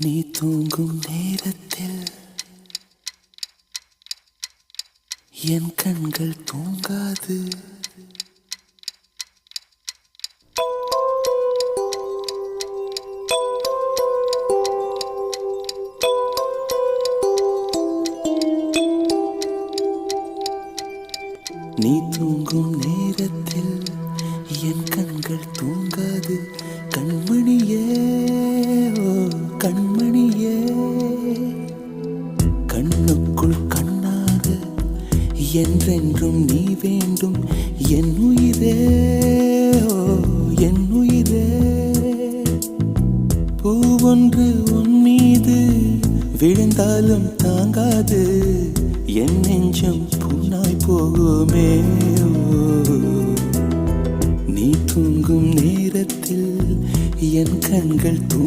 நீ தூங்கும் நேரத்தில் என் கண்கள் தூங்காது. நீ தூங்கும் நேரத்தில் என் கண்கள் தூங்காது. கண்மணியே கண்ணுக்குள் கண்ணாக என்றென்றும் நீ வேண்டும். என் உயிரே என் உயிரே. பூவொன்று உன் மீது விழுந்தாலும் தாங்காது. என் நெஞ்சம் புண்ணாய் போகுமே நீ தூங்கும் நேரத்தில் என் கண்கள் தூ